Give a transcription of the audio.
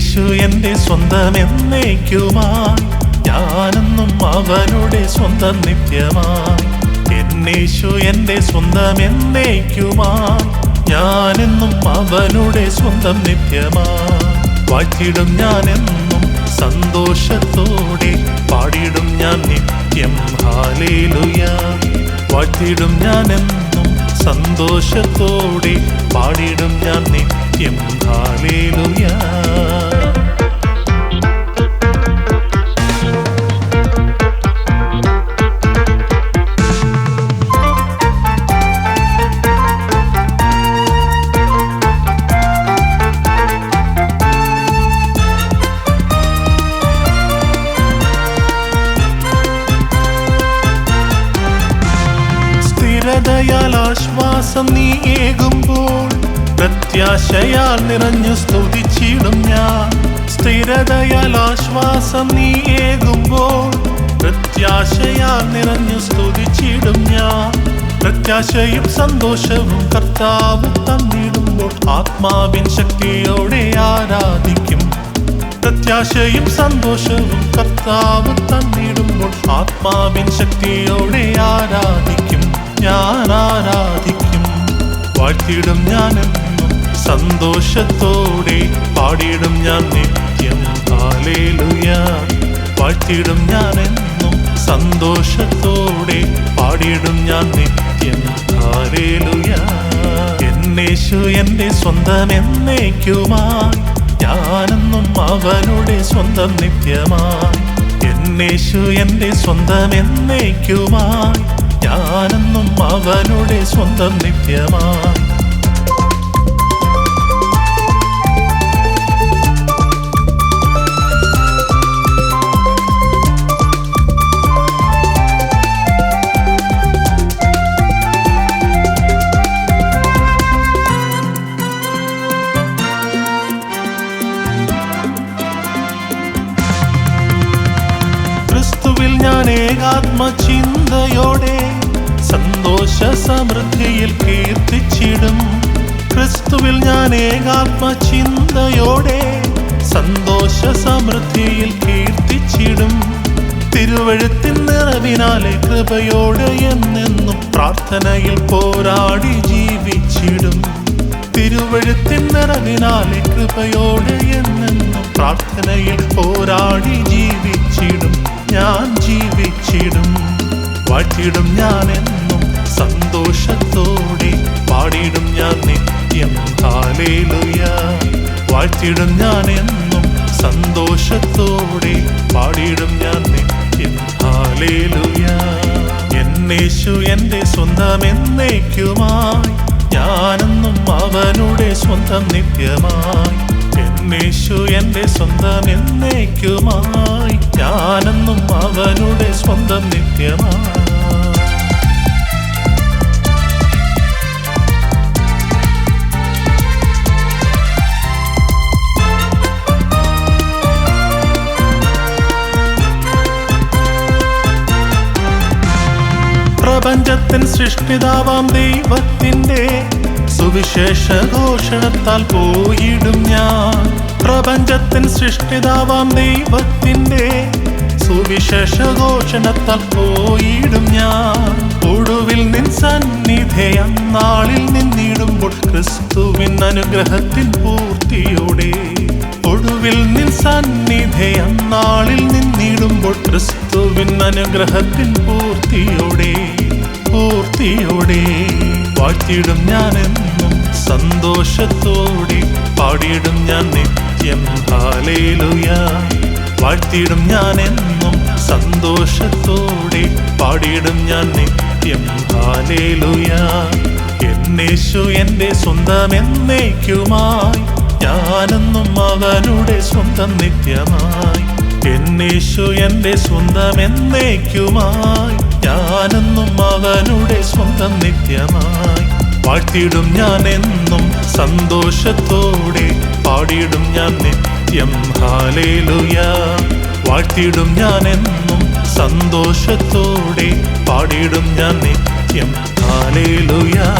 സ്വന്തം എന്നേക്കുമായി. ഞാനെന്നും അവനുടെ സ്വന്തം നിത്യമായി. എന്നേശു എന്റെ സ്വന്തം എന്നേക്കുമായി. ഞാനെന്നും അവനുടെ സ്വന്തം നിത്യമായി. വാഴ്ത്തിടും ഞാനെന്നും സന്തോഷത്തോടെ. പാടിടും ഞാൻ നിത്യം. ഹാലേലുയ വാഴ്ത്തിടും ഞാനെന്നും സന്തോഷത്തോടെ. പാടിടും ഞാൻ നിത്യം. ഹാലേലുയ സ്ഥിരതയാൽ ആശ്വാസം നീയേകുമ്പോൾ പ്രത്യാശയാൽ നിറഞ്ഞു സ്തുതിച്ചിടും ഞാൻ. സ്ഥിരതയാൽ ആശ്വാസം നീയേകുമ്പോൾ പ്രത്യാശയാൽ നിറഞ്ഞു സ്തുതിച്ചിടും ഞാൻ. പ്രത്യാശയും സന്തോഷവും കർത്താവ് തന്നിടുമ്പോൾ ആത്മാവിൻ ശക്തിയോടെ ആരാധിക്കും. പ്രത്യാശയും സന്തോഷവും കർത്താവ് തന്നിടുമ്പോൾ ആത്മാവിൻ ശക്തിയോടെ ആരാധിക്കും. ഞാൻ ആരാധിക്കും. വാഴ്ത്തിയിടും ഞാനെന്നും സന്തോഷത്തോടെ പാടിയിടും ഞാൻ നിത്യം. ഹാലേലുയ വാഴ്ത്തിയിടും ഞാനെന്നും സന്തോഷത്തോടെ പാടിയിടും ഞാൻ നിത്യം. ഹാലേലുയ എന്നേശു എന്റെ സ്വന്തം എന്നേക്കുമായി. ഞാനെന്നും അവനുടെ സ്വന്തം നിത്യമായി. എന്നേശു എന്റെ സ്വന്തം എന്നേക്കുമായി. ഞാനെന്നും അവനുടെ സ്വന്തം നിത്യമായി. ക്രിസ്തുവിൽ ഞാൻ ഏകാത്മ ചിന്തയോടെ സന്തോഷ സമൃദ്ധിയിൽ കീർത്തിച്ചിടും. ക്രിസ്തുവിൽ ഞാൻ ഏകാത്മചിന്തയോടെ സന്തോഷ സമൃദ്ധിയിൽ കീർത്തിച്ചിടും. തിരുവഴുത്തിൻ നിറവിനാലെ കൃപയോടെ എന്നെന്നും പ്രാർത്ഥനയിൽ പോരാടി ജീവിച്ചിടും. തിരുവഴുത്തിൻ നിറവിനാലെ കൃപയോടെ എന്നെന്നും പ്രാർത്ഥനയിൽ പോരാടി ജീവിച്ചിടും. വാഴ്ത്തിടും ഞാൻ എന്നും സന്തോഷത്തോടെ പാടിടും ഞാൻ നിത്യം ഹാലേലുയ. വാഴ്ത്തിടും ഞാൻ എന്നും സന്തോഷത്തോടെ പാടിടും ഞാൻ നിത്യം ഹാലേലുയ. എന്നേശു എന്റെ സ്വന്തം എന്നേക്കുമായി. ഞാനെന്നും അവനുടെ സ്വന്തം നിത്യമായി. എന്നേശു എന്റെ സ്വന്തം എന്നേക്കുമായി. ഞാനെന്നും അവനുടെ സ്വന്തം നിത്യമായി. പ്രപഞ്ചത്തിൻ സൃഷ്ടിതാവാം ദൈവത്തിന്റെ സുവിശേഷ ഘോഷണത്താൽ പോയിടും ഞാൻ. പ്രപഞ്ചത്തിൻ സൃഷ്ടിതാവാം ദൈവത്തിന്റെ സുവിശേഷ ഘോഷണത്താൽ പോയിടും ഞാൻ. ഒടുവിൽ നിൻ സന്നിധി അന്നാളിൽ നിന്നിടുമ്പോൾ ക്രിസ്തുവിൻ അനുഗ്രഹത്തിൽ പൂർത്തിയോടെ. ഒടുവിൽ നിൻ സന്നിധി അന്നാളിൽ നിന്നിടുമ്പോൾ ക്രിസ്തുവിൻ അനുഗ്രഹത്തിൽ പൂർത്തിയോടെ. പൂർത്തിയോടെ വാഴ്ത്തിയിടും ഞാനെന്നും സന്തോഷത്തോടെ പാടിയിടും ഞാൻ നിത്യം. ഹാലേലുയ വാഴ്ത്തിയിടും ഞാനെന്നും സന്തോഷത്തോടെ പാടിയിടും ഞാൻ നിത്യം. ഹാലേലുയ എന്നേശു എന്റെ സ്വന്തം എന്നേക്കുമായി. ഞാനെന്നും അവനുടെ സ്വന്തം നിത്യമായി. എന്നേശു എന്റെ സ്വന്തം എന്നേക്കുമായി. ഞാനെന്നും അവനുടെ സ്വന്തം നിത്യമായി. പാട്ടിടും ഞാൻ എന്നും സന്തോഷത്തോടെ. പാടിയിടും ഞാൻ നിത്യം. ഹാലേലുയ വാഴ്ത്തിയിടും ഞാൻ എന്നും സന്തോഷത്തോടെ. പാടിയിടും ഞാൻ നിത്യം. ഹാലേലുയാ